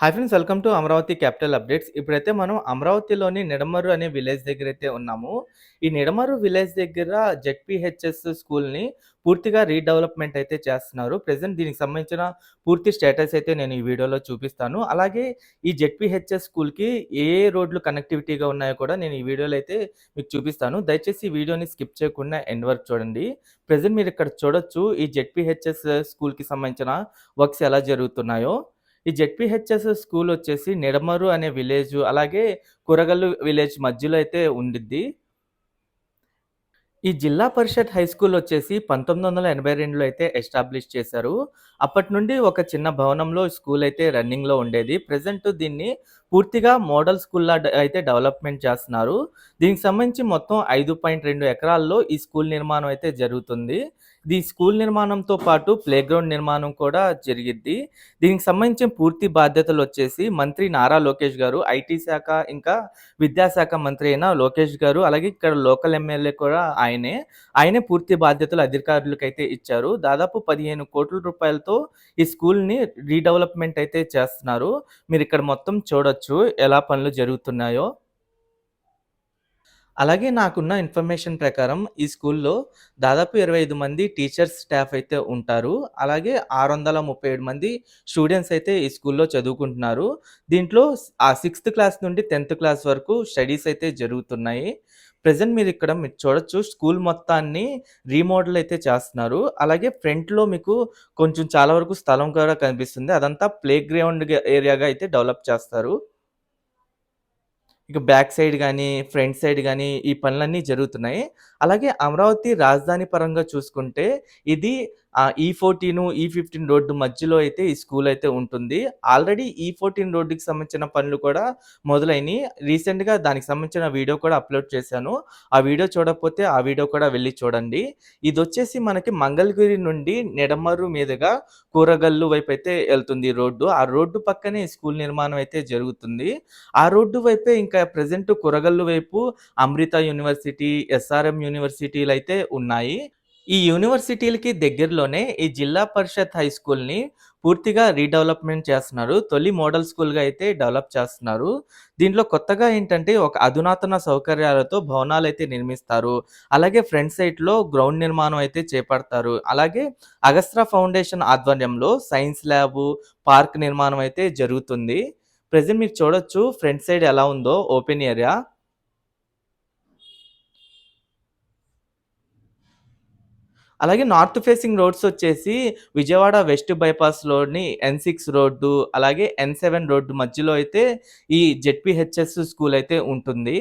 Hi friends welcome to Amaravati capital updates. ఇప్పుడైతే మనం అమరావతిలోని నిడమరు అనే విలేజ్ దగ్గర అయితే ఉన్నాము. ఈ నిడమరు విలేజ్ దగ్గర జెడ్పిహెచ్ఎస్ స్కూల్‌ని పూర్తిగా రీడెవలప్‌మెంట్ అయితే చేస్తున్నారు. ప్రజెంట్ దీనికి సంబంధించిన పూర్తి స్టేటస్ అయితే నేను ఈ వీడియోలో చూపిస్తాను. అలాగే ఈ జెడ్పిహెచ్ఎస్ స్కూల్‌కి ఏ ఏ రోడ్లు కనెక్టివిటీగా ఉన్నాయో కూడా నేను ఈ వీడియోలో అయితే మీకు చూపిస్తాను. దయచేసి ఈ వీడియోని స్కిప్ చేయకుండా ఎండ్ వరకు చూడండి. ప్రెజెంట్ మీరు ఇక్కడ చూడొచ్చు ఈ జెడ్పిహెచ్ఎస్ స్కూల్‌కి సంబంధించిన వర్క్స్ ఎలా జరుగుతున్నాయో. ఈ జెడ్పిహెచ్ఎస్ స్కూల్ వచ్చేసి నిడమరు అనే విలేజ్ అలాగే కూరగల్లు విలేజ్ మధ్యలో అయితే ఉండిద్ది. ఈ జిల్లా పరిషత్ హై స్కూల్ వచ్చేసి 1982లో అయితే ఎస్టాబ్లిష్ చేశారు. అప్పటి నుండి ఒక చిన్న భవనంలో స్కూల్ అయితే రన్నింగ్‌లో ఉండేది. ప్రజెంట్ దీన్ని పూర్తిగా మోడల్ స్కూల్‌లా అయితే డెవలప్‌మెంట్ చేస్తున్నారు. దీనికి సంబంధించి మొత్తం 5.2 ఎకరాల్లో ఈ స్కూల్ నిర్మాణం అయితే జరుగుతుంది. ఈ స్కూల్ నిర్మాణంతో పాటు ప్లేగ్రౌండ్ నిర్మాణం కూడా జరిగిద్ది. దీనికి సంబంధించిన పూర్తి బాధ్యతలు వచ్చేసి మంత్రి నారా లోకేష్ గారు, ఐటీ శాఖ ఇంకా విద్యాశాఖ మంత్రి అయిన లోకేష్ గారు, అలాగే ఇక్కడ లోకల్ ఎమ్మెల్యే కూడా ఆయనే పూర్తి బాధ్యతలు అధికారులకు అయితే ఇచ్చారు. దాదాపు పదిహేను కోట్ల రూపాయలతో ఈ స్కూల్‌ని రీడెవలప్‌మెంట్ అయితే చేస్తున్నారు. మీరు ఇక్కడ మొత్తం చూడొచ్చు ఎలా పనులు జరుగుతున్నాయో. అలాగే నాకున్న ఇన్ఫర్మేషన్ ప్రకారం ఈ స్కూల్‌లో దాదాపు 25 మంది టీచర్స్ స్టాఫ్ అయితే ఉంటారు. అలాగే 637 మంది స్టూడెంట్స్ అయితే ఈ స్కూల్‌లో చదువుకుంటున్నారు. దీంట్లో ఆ సిక్స్త్ క్లాస్ నుండి 10థ్ క్లాస్ వరకు స్టడీస్ అయితే జరుగుతున్నాయి. ప్రెజెంట్ మీరు ఇక్కడ మీరు చూడొచ్చు స్కూల్ మొత్తాన్ని రీమోడల్ అయితే చేస్తున్నారు. అలాగే ఫ్రంట్‌లో మీకు కొంచెం చాలా వరకు స్థలం కూడా కనిపిస్తుంది. అదంతా ప్లే గ్రౌండ్ ఏరియాగా అయితే డెవలప్ చేస్తారు. ఇక బ్యాక్ సైడ్ కానీ ఫ్రంట్ సైడ్ కానీ ఈ పనులన్నీ జరుగుతున్నాయి. అలాగే అమరావతి రాజధాని పరంగా చూసుకుంటే ఇది ఈ ఫోర్టీన్ ఈ ఫిఫ్టీన్ రోడ్డు మధ్యలో అయితే ఈ స్కూల్ అయితే ఉంటుంది. ఆల్రెడీ e ఈ14 రోడ్డుకి సంబంధించిన పనులు కూడా మొదలైనవి రీసెంట్‌గా దానికి సంబంధించిన వీడియో కూడా అప్‌లోడ్ చేశాను. ఆ వీడియో చూడకపోతే ఆ వీడియో కూడా వెళ్ళి చూడండి. ఇది వచ్చేసి మనకి మంగళగిరి నుండి నెడమర్రు మీదుగా కూరగల్లు వైపు అయితే వెళ్తుంది రోడ్డు. ఆ రోడ్డు పక్కనే స్కూల్ నిర్మాణం అయితే జరుగుతుంది. ఆ రోడ్డు వైపే ఇంకా ప్రెజెంట్ కూరగల్లు వైపు అమృత యూనివర్సిటీ, ఎస్ఆర్ఎం యూనివర్సిటీలు అయితే ఉన్నాయి. ఈ యూనివర్సిటీలకి దగ్గరలోనే ఈ జిల్లా పరిషత్ హై స్కూల్‌ని పూర్తిగా రీడెవలప్‌మెంట్ చేస్తున్నారు. తొలి మోడల్ స్కూల్‌గా అయితే డెవలప్ చేస్తున్నారు. దీంట్లో కొత్తగా ఏంటంటే ఒక అధునాతన సౌకర్యాలతో భవనాలు అయితే నిర్మిస్తారు. అలాగే ఫ్రంట్ సైడ్‌లో గ్రౌండ్ నిర్మాణం అయితే చేపడతారు. అలాగే అగస్త్రా ఫౌండేషన్ ఆధ్వర్యంలో సైన్స్ ల్యాబు, పార్క్ నిర్మాణం అయితే జరుగుతుంది. ప్రజెంట్ మీరు చూడొచ్చు ఫ్రంట్ సైడ్ ఎలా ఉందో ఓపెన్ ఏరియా. అలాగే నార్త్ ఫేసింగ్ రోడ్స్ వచ్చేసి విజయవాడ వెస్ట్ బైపాస్‌లోని ఎన్6 రోడ్డు, అలాగే ఎన్ సెవెన్ రోడ్డు మధ్యలో అయితే ఈ జెడ్పిహెచ్ఎస్ స్కూల్ అయితే ఉంటుంది.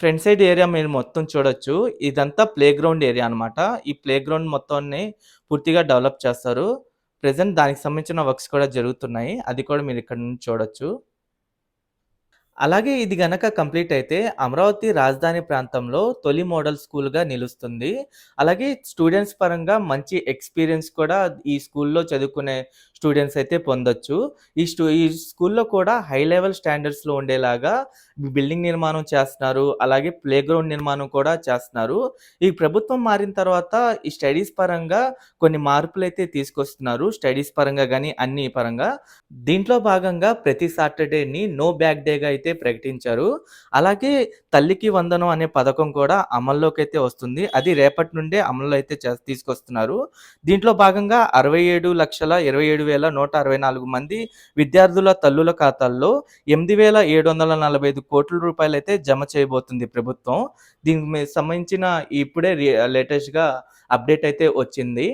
ఫ్రంట్ సైడ్ ఏరియా మీరు మొత్తం చూడొచ్చు. ఇదంతా ప్లే గ్రౌండ్ ఏరియా అనమాట ఈ ప్లే గ్రౌండ్ మొత్తాన్ని పూర్తిగా డెవలప్ చేస్తారు. ప్రెజెంట్ దానికి సంబంధించిన వర్క్స్ కూడా జరుగుతున్నాయి. అది కూడా మీరు ఇక్కడ నుంచి చూడొచ్చు. అలాగే ఇది గనక కంప్లీట్ అయితే అమరావతి రాజధాని ప్రాంతంలో తొలి మోడల్ స్కూల్‌గా నిలుస్తుంది. అలాగే స్టూడెంట్స్ పరంగా మంచి ఎక్స్‌పీరియన్స్ కూడా ఈ స్కూల్‌లో చదువుకునే స్టూడెంట్స్ అయితే పొందొచ్చు. ఈ స్టూ ఈ స్కూల్‌లో కూడా హై లెవెల్ స్టాండర్డ్స్‌లో ఉండేలాగా బిల్డింగ్ నిర్మాణం చేస్తున్నారు. అలాగే ప్లే గ్రౌండ్ నిర్మాణం కూడా చేస్తున్నారు. ఈ ప్రభుత్వం మారిన తర్వాత ఈ స్టడీస్ పరంగా కొన్ని మార్పులు అయితే తీసుకొస్తున్నారు. స్టడీస్ పరంగా కానీ అన్ని పరంగా. దీంట్లో భాగంగా ప్రతి సాటర్‌డేని నో బ్యాక్ డేగా అయితే అయితే ప్రకటించారు. అలాగే తల్లికి వందనం అనే పథకం కూడా అమల్లోకి అయితే వస్తుంది. అది రేపటి నుండే అమలులో అయితే తీసుకొస్తున్నారు. దీంట్లో భాగంగా 67,27,164 మంది విద్యార్థుల తల్లుల ఖాతాల్లో 8,745 రూపాయలైతే జమ చేయబోతుంది ప్రభుత్వం. దీనికి సంబంధించిన ఇప్పుడే లేటెస్ట్‌గా అప్డేట్ అయితే వచ్చింది.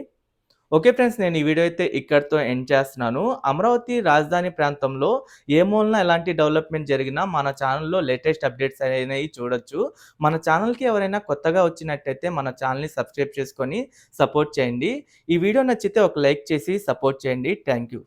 ఓకే ఫ్రెండ్స్ నేను ఈ వీడియో అయితే ఇక్కడితో ఎండ్ చేస్తున్నాను. అమరావతి రాజధాని ప్రాంతంలో ఏ మూలన ఎలాంటి డెవలప్‌మెంట్ జరిగినా మన ఛానల్లో లేటెస్ట్ అప్డేట్స్ అనేవి చూడొచ్చు. మన ఛానల్కి ఎవరైనా కొత్తగా వచ్చినట్టయితే మన ఛానల్ని సబ్స్క్రైబ్ చేసుకొని సపోర్ట్ చేయండి. ఈ వీడియో నచ్చితే ఒక లైక్ చేసి సపోర్ట్ చేయండి. Thank you.